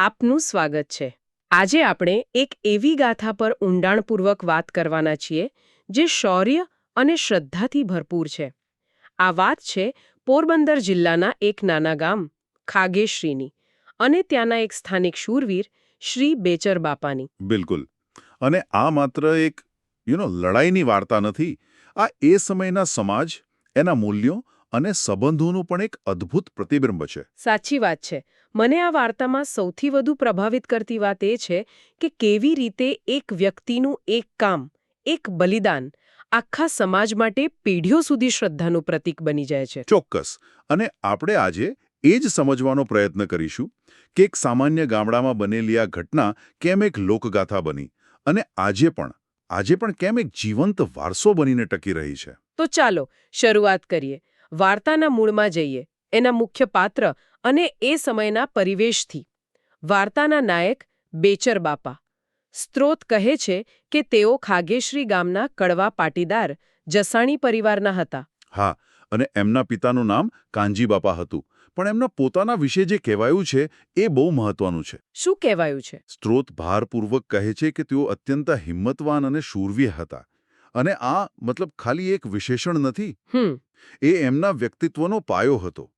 આપનું સ્વાગત છે. આજે આપણે એક એવી ગાથા પર ઊંડાણપૂર્વક વાત કરવાના છીએ, જે શૌર્ય અને શ્રદ્ધાથી ભરપૂર છે. આ વાત છે પોરબંદર જિલ્લાના એક નાના ગામ, ખાગેશ્રીની, અને ત્યાંના એક સ્થાનિક શૂરવીર, શ્રી બેચર બાપાની. બિલકુલ. અને આ માત્ર એક યુ નો લડાઈની વાર્તા નથી. આ એ સમયના સમાજ, એના મૂલ્યો અને સંબંધોનું પણ એક અદ્ભુત પ્રતિબિંબ છે. સાચી વાત છે. મને આ વાર્તામાં સૌથી વધુ પ્રભાવિત કરતી વાત એ છે કે કેવી રીતે એક વ્યક્તિનું એક કામ એક બલિદાન આખા સમાજ માટે પેઢીઓ સુધી શ્રદ્ધાનું પ્રતીક બની જાય છે. ચોક્કસ. અને આપણે આજે એ જ સમજવાનો પ્રયત્ન કરીશું કે એક સામાન્ય ગામડામાં બનેલી આ ઘટના કેમ એક લોકગાથા બની અને આજે પણ આજે પણ કેમ એક જીવંત વારસો બનીને ટકી રહી છે? તો ચાલો શરૂઆત કરીએ. વાર્તાના મૂળમાં જઈએ એના મુખ્ય પાત્ર અને એ સમયના પરિવેશથી. વાર્તાના નાયક બેચર બાપા. સ્ત્રોત કહે છે કે તેઓ ખાગેશ્રી ગામના કડવા પાટીદાર જસાણી પરિવારના હતા. હા અને એમના પિતાનું નામ કાંજી બાપા હતું પણ એમના પોતાના વિશે જે કહેવાયું છે એ બહુ મહત્વનું છે. શું કહેવાયું છે? સ્ત્રોત ભારપૂર્વક કહે છે કે તેઓ અત્યંત હિંમતવાન અને શૂરવીર હતા. અને આ મતલબ ખાલી એક વિશેષણ નથી. એ એમના વ્યક્તિત્વનો પાયો હતો.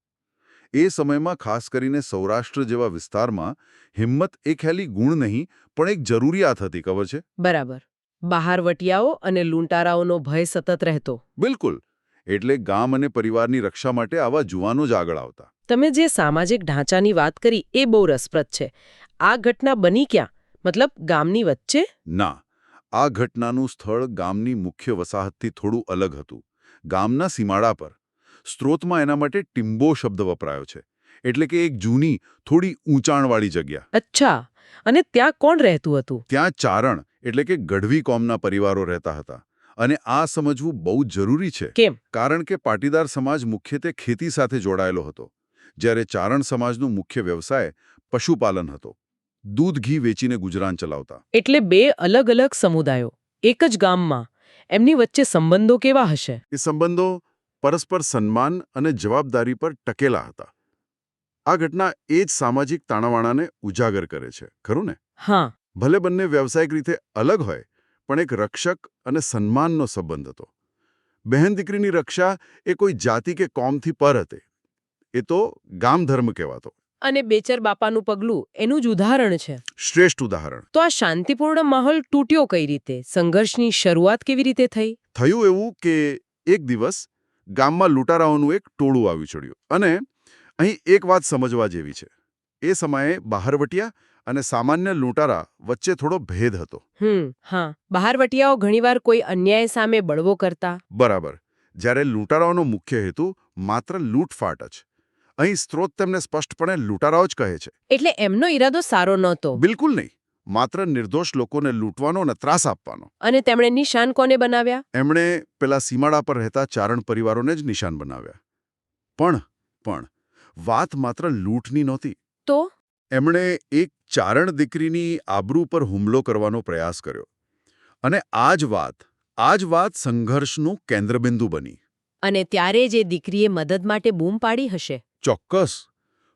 એ સમયમાં ખાસ કરીને સૌરાષ્ટ્ર જેવા વિસ્તારમાં હિંમત એ ખાલી ગુણ નહીં પણ એક જરૂરિયાત હતી ખબર છે? બરાબર. બહારવટિયાઓ અને લૂંટારાઓનો ભય સતત રહેતો. બિલકુલ. એટલે ગામ અને પરિવારની રક્ષા માટે આવા જુવાનો જ આગળ આવતા. તમે જે સામાજિક ઢાંચાની વાત કરી એ બહુ રસપ્રદ છે. આ ઘટના બની ક્યાં? મતલબ ગામની વચ્ચે? ના. આ ઘટનાનું સ્થળ ગામની મુખ્ય વસાહતથી થોડું અલગ હતું. ગામના સીમાડા પર. સ્ત્રોતમાં એના માટે ટિમ્બો શબ્દ વપરાયો છે. એટલે કે એક જૂની થોડી ઊંચાણવાળી જગ્યા. અચ્છા. અને ત્યાં કોણ રહેતું હતું? ત્યાં ચારણ એટલે કે ગઢવી કોમના પરિવારો રહેતા હતા. અને આ સમજવું બહુ જરૂરી છે. કેમ? કારણ કે પાટીદાર સમાજ મુખ્યત્વે ખેતી સાથે જોડાયેલો હતો. જ્યારે ચારણ સમાજનું મુખ્ય વ્યવસાય પશુપાલન હતો. દૂધ ઘી વેચીને ગુજરાન ચલાવતા. એટલે બે અલગ અલગ સમુદાયો એક જ ગામમાં એમની વચ્ચે સંબંધો કેવા હશે? એ સંબંધો પરસ્પર સન્માન અને જવાબદારી પર ટકેલા હતા. આ ઘટના એ જ સામાજિક તાણાવાણાને ઉજાગર કરે છે ખરું ને? હા. ભલે બંને વ્યવસાયિક રીતે અલગ હોય પણ એક રક્ષક અને સન્માનનો સંબંધ હતો. બહેન દીકરીની રક્ષા એ કોઈ જાતિ કે કોમથી પર હતી. એ તો ગામધર્મ કહેવાતો. અને બેચર બાપાનું પગલું એનું જ ઉદાહરણ છે. શ્રેષ્ઠ ઉદાહરણ. તો આ શાંતિપૂર્ણ માહોલ તૂટ્યો કઈ રીતે? સંઘર્ષની શરૂઆત કેવી રીતે થઈ? થયું એવું કે એક દિવસ ગામમાં લૂંટારાઓનું એક ટોળું આવી ચડ્યું અને અહીં એક વાત સમજવા જેવી છે. એ સમયે બહારવટિયા અને સામાન્ય લૂંટારા વચ્ચે થોડો ભેદ હતો. હમ હા. બહારવટિયાઓ ઘણીવાર કોઈ અન્યાય સામે બળવો કરતા. બરાબર. જ્યારે લૂંટારાઓનો મુખ્ય હેતુ માત્ર લૂંટફાટ જ અહીં સ્ત્રોત તેમને સ્પષ્ટપણે લૂંટારાઓ જ કહે છે. એટલે એમનો ઈરાદો સારો નહોતો. બિલકુલ નહીં. માત્ર નિર્દોષ લોકોને લૂંટવાનો અને ત્રાસ આપવાનો. અને તેમણે નિશાન કોને બનાવ્યા? એમણે પેલા સીમાડા પર રહેતા ચારણ પરિવારોને જ નિશાન બનાવ્યા. પણ પણ વાત માત્ર લૂંટની નહોતી. તો? એમણે એક ચારણ દીકરીની આબરૂ પર હુમલો કરવાનો પ્રયાસ કર્યો. અને આ જ વાત આ જ વાત સંઘર્ષનું કેન્દ્રબિંદુ બની. અને ત્યારે જે દીકરીએ મદદ માટે બૂમ પાડી હશે. ચોક્કસ.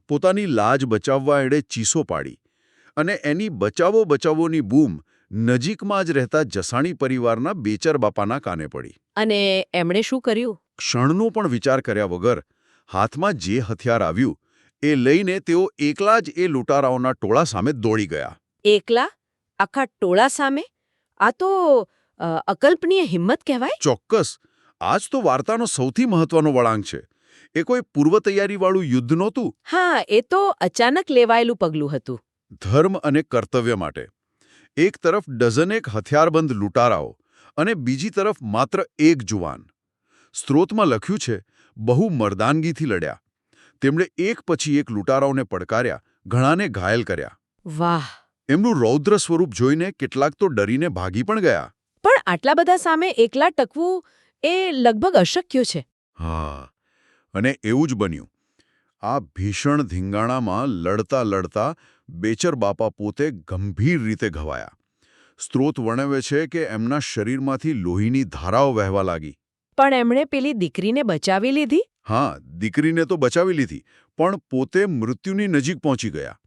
પોતાની લાજ બચાવવા એણે ચીસો પાડી અને એની બચાવો બચાવોની બૂમ નજીકમાં જ રહેતા જસાણી પરિવારના બેચર બાપાના કાને પડી. અને એમણે શું કર્યું? ક્ષણનો પણ વિચાર કર્યા વગર હાથમાં જે હથિયાર આવ્યું એ લઈને તેઓ એકલા જ એ લૂંટારાઓના ટોળા સામે દોડી ગયા. એકલા? આખા ટોળા સામે? આ તો અકલ્પનીય હિંમત કહેવાય? ચોક્કસ. આજ તો વાર્તાનો સૌથી મહત્વનો વળાંક છે. એ કોઈ પૂર્વ તૈયારીવાળું યુદ્ધ નહોતું? હા એ તો અચાનક લેવાયેલું પગલું હતું. ધર્મ અને કર્તવ્ય માટે. એક તરફ ડઝનેક હથિયારબંધ લૂંટારાઓ અને બીજી તરફ માત્ર એક જુવાન. સ્ત્રોતમાં લખ્યું છે બહુ મર્દાનગીથી લડ્યા. તેમણે એક પછી એક લૂંટારાઓને પડકાર્યા ઘણાને ઘાયલ કર્યા. વાહ. એમનું રૌદ્ર સ્વરૂપ જોઈને કેટલાક તો ડરીને ભાગી પણ ગયા. પણ આટલા બધા સામે એકલા ટકવું એ લગભગ અશક્ય છે. હા. અને એવું જ બન્યું. આ ભીષણ ધીંગાણામાં લડતા લડતા બેચર બાપા પોતે ગંભીર રીતે ઘવાયા. સ્ત્રોત વર્ણવે છે કે એમના શરીરમાંથી લોહીની ધારાઓ વહેવા લાગી. પણ એમણે પેલી દીકરીને બચાવી લીધી? હા દીકરીને તો બચાવી લીધી પણ પોતે મૃત્યુની નજીક પહોંચી ગયા.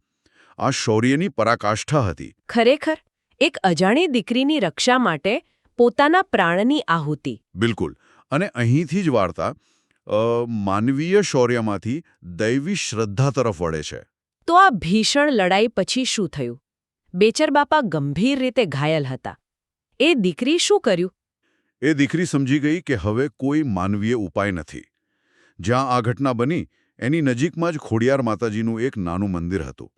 આ શૌર્યની પરાકાષ્ઠા હતી. ખરેખર? એક અજાણી દીકરીની રક્ષા માટે પોતાના પ્રાણની આહુતિ. બિલકુલ. અને અહીંથી જ વાર્તા માનવીય શૌર્યમાંથી દૈવી શ્રદ્ધા તરફ વળે છે. તો આ ભીષણ લડાઈ પછી શું થયું? બેચર બાપા ગંભીર રીતે ઘાયલ હતા. એ દીકરી શું કર્યું? એ દીકરી સમજી ગઈ કે હવે કોઈ માનવીય ઉપાય નથી. જ્યાં આ ઘટના બની એની નજીકમાં જ ખોડિયાર માતાજીનું એક નાનું મંદિર હતું.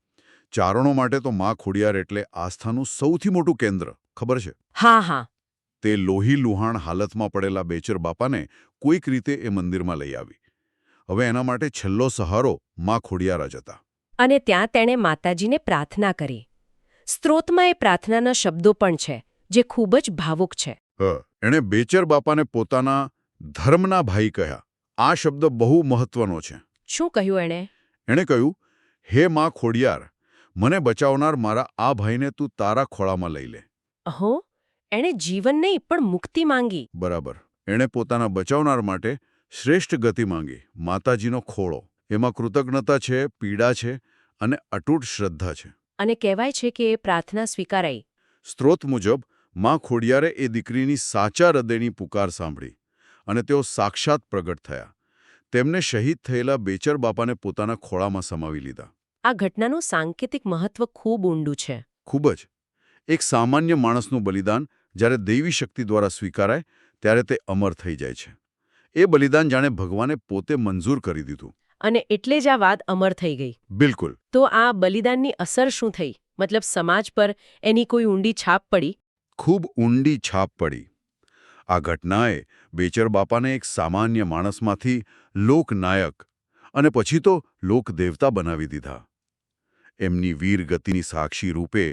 ચારણો માટે તો મા ખોડિયાર એટલે આસ્થાનું સૌથી મોટું કેન્દ્ર ખબર છે? હા હા. તે લોહી લુહાણ હાલતમાં પડેલા બેચર બાપાને કોઈક રીતે એ મંદિરમાં લઈ આવી. હવે એના માટે છેલ્લો સહારો મા ખોડિયાર હતા. અને ત્યાં તેણે માતાજીને પ્રાર્થના કરી. સ્ત્રોતમાં એ પ્રાર્થનાના શબ્દો પણ છે જે ખૂબ જ ભાવુક છે. હ, એણે બેચર બાપાને પોતાના ધર્મના ભાઈ કહ્યા. આ શબ્દ બહુ મહત્વનો છે. શું કહ્યું એણે? એણે કહ્યું હે મા ખોડિયાર મને બચાવનાર મારા આ ભાઈને તું તારા ખોળામાં લઈ લે. અહો એણે જીવન નહીં પણ મુક્તિ માંગી. બરાબર. એણે પોતાના બચાવનાર માટે શ્રેષ્ઠ ગતિ માંગી. માતાજીનો ખોળો. એમાં કૃતજ્ઞતા છે પીડા છે અને અટૂટ શ્રદ્ધા છે. અને કહેવાય છે કે એ પ્રાર્થના સ્વીકારાઈ. સ્ત્રોત મુજબમાં ખોડિયારે એ દીકરીની સાચા હૃદયની પુકાર સાંભળી અને તેઓ સાક્ષાત પ્રગટ થયા. તેમને શહીદ થયેલા બેચર બાપાને પોતાના ખોળામાં સમાવી લીધા. આ ઘટનાનું સાંકેતિક મહત્વ ખૂબ ઊંડું છે. ખૂબ જ. એક સામાન્ય માણસનું બલિદાન જ્યારે દૈવી શક્તિ દ્વારા સ્વીકારાય ત્યારે તે અમર થઈ જાય છે. એ બલિદાન જાણે ભગવાને પોતે મંજૂર કરી દીધું. અને એટલે જ આ વાત અમર થઈ ગઈ. બિલકુલ. તો આ બલિદાનની અસર શું થઈ? મતલબ સમાજ પર એની કોઈ ઊંડી છાપ પડી? ખૂબ ઊંડી છાપ પડી. આ ઘટનાએ બેચર બાપાને એક સામાન્ય માણસમાંથી લોકનાયક અને પછી તો લોકદેવતા બનાવી દીધા. એમની વીરગતિની સાક્ષી રૂપે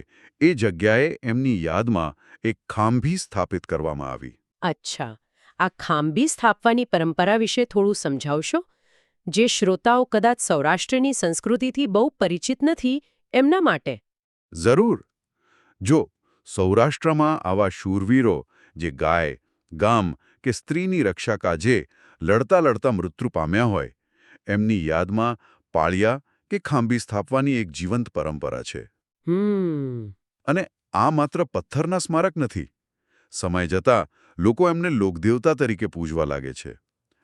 એ જગ્યાએ એમની યાદમાં એક ખાંભી સ્થાપિત કરવામાં આવી. અચ્છા. આ ખાંભી સ્થાપવાની પરંપરા વિશે થોડું સમજાવશો? જે શ્રોતાઓ કદાચ સૌરાષ્ટ્રની સંસ્કૃતિથી બહુ પરિચિત નથી એમના માટે. જરૂર. જો સૌરાષ્ટ્રમાં આવા શૂરવીરો જે ગાય ગામ કે સ્ત્રીની રક્ષા કાજે લડતા લડતા મૃત્યુ પામ્યા હોય એમની યાદમાં પાળિયા કે ખાંભી સ્થાપવાની એક જીવંત પરંપરા છે. હમ. અને આ માત્ર પથ્થરના સ્મારક નથી. સમય જતાં લોકો એમને લોકદેવતા તરીકે પૂજવા લાગે છે.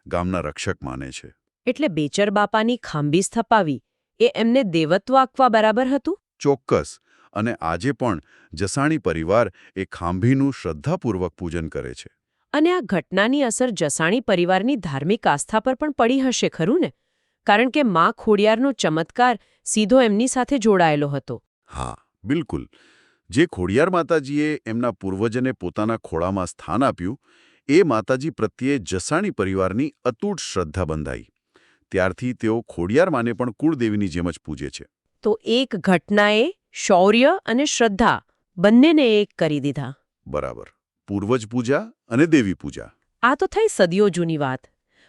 ગામના રક્ષક માને છે. એટલે બેચર બાપાની ખાંભી સ્થપાવી એ એમને દેવત્વ આપવા બરાબર હતું? ચોક્કસ. અને આજે પણ જસાણી પરિવાર એ ખાંભીનું શ્રદ્ધાપૂર્વક પૂજન કરે છે. અને આ ઘટનાની અસર જસાણી પરિવારની ધાર્મિક આસ્થા પર પણ પડી હશે ખરું ને? કારણ કે મા ખોડિયારનો ચમત્કાર સીધો એમની સાથે જોડાયેલો હતો. હા બિલકુલ. જે ખોડિયાર માતાજીએ એમના પૂર્વજને પોતાના ખોળામાં સ્થાન આપ્યું એ માતાજી પ્રત્યે જસાણી પરિવારની અતૂટ શ્રદ્ધા બંધાઈ. ત્યારથી તેઓ ખોડિયાર માને પણ કુળદેવીની જેમ જ પૂજે છે. તો એક ઘટનાએ શૌર્ય અને શ્રદ્ધા બંનેને એક કરી દીધા. બરાબર. પૂર્વજ પૂજા અને દેવી પૂજા. આ તો થઈ સદીઓ જૂની વાત.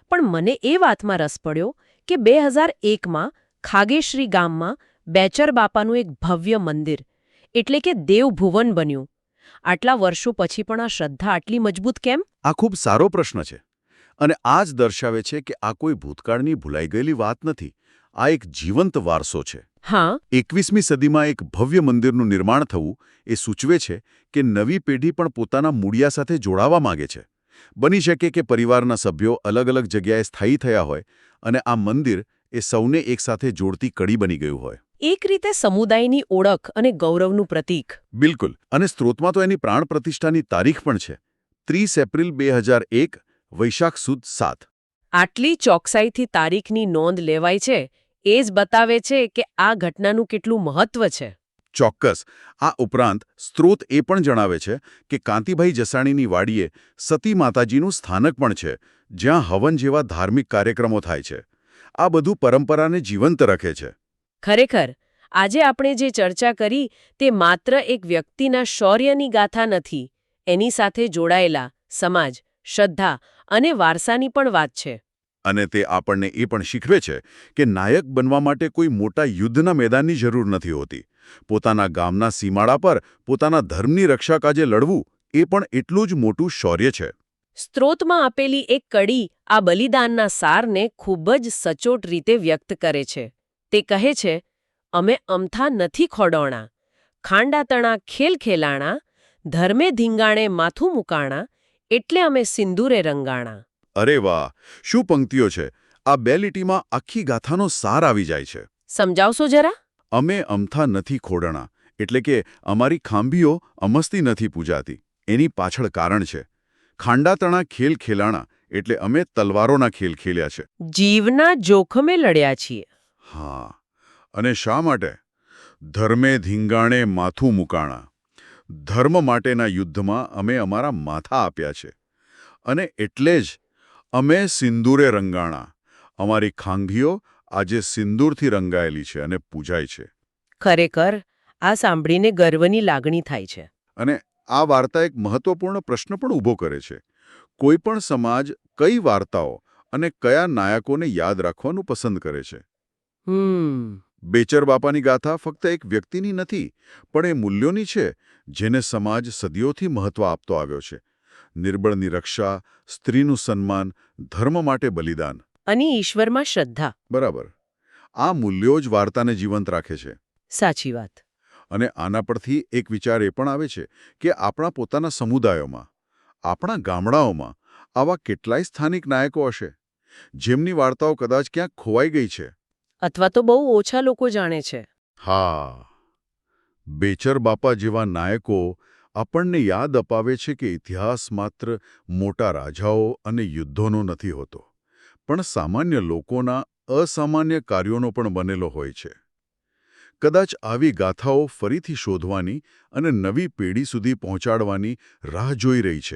પણ મને એ વાતમાં રસ પડ્યો કે બે હજાર એકમાં ખાગેશ્રી ગામમાં બેચર બાપાનું એક ભવ્ય મંદિર એટલે કે દેવભુવન બન્યું. આટલા વર્ષો પછી પણ આ શ્રદ્ધા આટલી મજબૂત કેમ? આ ખૂબ સારો પ્રશ્ન છે અને આ જ દર્શાવે છે કે આ કોઈ ભૂતકાળની ભૂલાઈ ગયેલી વાત નથી. આ એક જીવંત વારસો છે. હા. એકવીસમી સદીમાં એક ભવ્ય મંદિરનું નિર્માણ થવું એ સૂચવે છે કે નવી પેઢી પણ પોતાના મૂળિયા સાથે જોડાવા માંગે છે. બની શકે કે પરિવારના સભ્યો અલગ અલગ જગ્યાએ સ્થાયી થયા હોય અને આ મંદિર એ સૌને એકસાથે જોડતી કડી બની ગયું હોય. એક રીતે સમુદાયની ઓળખ અને ગૌરવનું પ્રતીક. બિલકુલ. અને સ્ત્રોતમાં તો એની પ્રાણ પ્રતિષ્ઠાની તારીખ પણ છે. ત્રીસ એપ્રિલ બે હજાર એક વૈશાખ સુદ સાત. આટલી ચોકસાઈથી તારીખની નોંધ લેવાય છે એ જ બતાવે છે કે આ ઘટનાનું કેટલું મહત્વ છે. ચોક્કસ. આ ઉપરાંત સ્ત્રોત એ પણ જણાવે છે કે કાંતિભાઈ જસાણીની વાડીએ સતી માતાજીનું સ્થાનક પણ છે જ્યાં હવન જેવા ધાર્મિક કાર્યક્રમો થાય છે. આ બધું પરંપરાને જીવંત રાખે છે. ખરેખર આજે આપણે જે ચર્ચા કરી તે માત્ર એક વ્યક્તિના શૌર્યની ગાથા નથી એની સાથે જોડાયેલા સમાજ શ્રદ્ધા અને વારસાની પણ વાત છે. અને તે આપણને એ પણ શીખવે છે કે નાયક બનવા માટે કોઈ મોટા યુદ્ધના મેદાનની જરૂર નથી હોતી. પોતાના ગામના સીમાડા પર પોતાના ધર્મની રક્ષા કાજે લડવું એ પણ એટલું જ મોટું શૌર્ય છે. સ્ત્રોતમાં આપેલી એક કડી આ બલિદાનના સારને ખૂબ જ સચોટ રીતે વ્યક્ત કરે છે. તે કહે છે અમે અમથા નથી ખોડોણા. ખાંડાતણા ખેલ ખેલાણા. ધર્મે ધીંગાણે માથું મુકાણા. એટલે અમે સિંદૂરે રંગાણા. અરે વાહ! શું પંક્તિઓ છે? આ બે લીટીમાં આખી ગાથાનો સાર આવી જાય છે. સમજાવશો જરા? અમે અમથા નથી ખોડણા એટલે કે અમારી ખાંભીઓ અમસ્તી નથી પૂજાતી. એની પાછળ કારણ છે. ખાંડાતણા ખેલ ખેલાણા એટલે અમે તલવારોના ખેલ ખેલ્યા છે. જીવના જોખમે લડ્યા છીએ. હા. અને શા માટે? ધર્મે ધીંગાણે માથું મુકાણા. ધર્મ માટેના યુદ્ધમાં અમે અમારા માથા આપ્યા છે. અને એટલે જ અમે સિંદૂરે રંગાણા. અમારી ખાંગીઓ આજે સિંદૂરથી રંગાયેલી છે અને પૂજાય છે. ખરેખર આ સાંભળીને ગર્વની લાગણી થાય છે. અને આ વાર્તા એક મહત્વપૂર્ણ પ્રશ્ન પણ ઊભો કરે છે. કોઈ પણ સમાજ કઈ વાર્તાઓ અને કયા નાયકોને યાદ રાખવાનું પસંદ કરે છે? બેચર બાપાની ગાથા ફક્ત એક વ્યક્તિની નથી પણ એ મૂલ્યોની છે જેને સમાજ સદીઓથી મહત્વ આપતો આવ્યો છે. નિર્બળની રક્ષા સ્ત્રીનું સન્માન ધર્મ માટે બલિદાન. અને ઈશ્વરમાં શ્રદ્ધા. બરાબર. આ મૂલ્યો જ વાર્તાને જીવંત રાખે છે. સાચી વાત. અને આના પરથી એક વિચાર એ પણ આવે છે કે આપણા પોતાના સમુદાયોમાં આપણા ગામડાઓમાં આવા કેટલાય સ્થાનિક નાયકો હશે જેમની વાર્તાઓ કદાચ ક્યાંક ખોવાઈ ગઈ છે. અથવા તો બહુ ઓછા લોકો જાણે છે. હા. બેચર બાપા જેવા નાયકો આપણને યાદ અપાવે છે કે ઇતિહાસ માત્ર મોટા રાજાઓ અને યુદ્ધોનો નથી હોતો. પણ સામાન્ય લોકોના અસામાન્ય કાર્યોનો પણ બનેલો હોય છે. કદાચ આવી ગાથાઓ ફરીથી શોધવાની અને નવી પેઢી સુધી પહોંચાડવાની રાહ જોઈ રહી છે.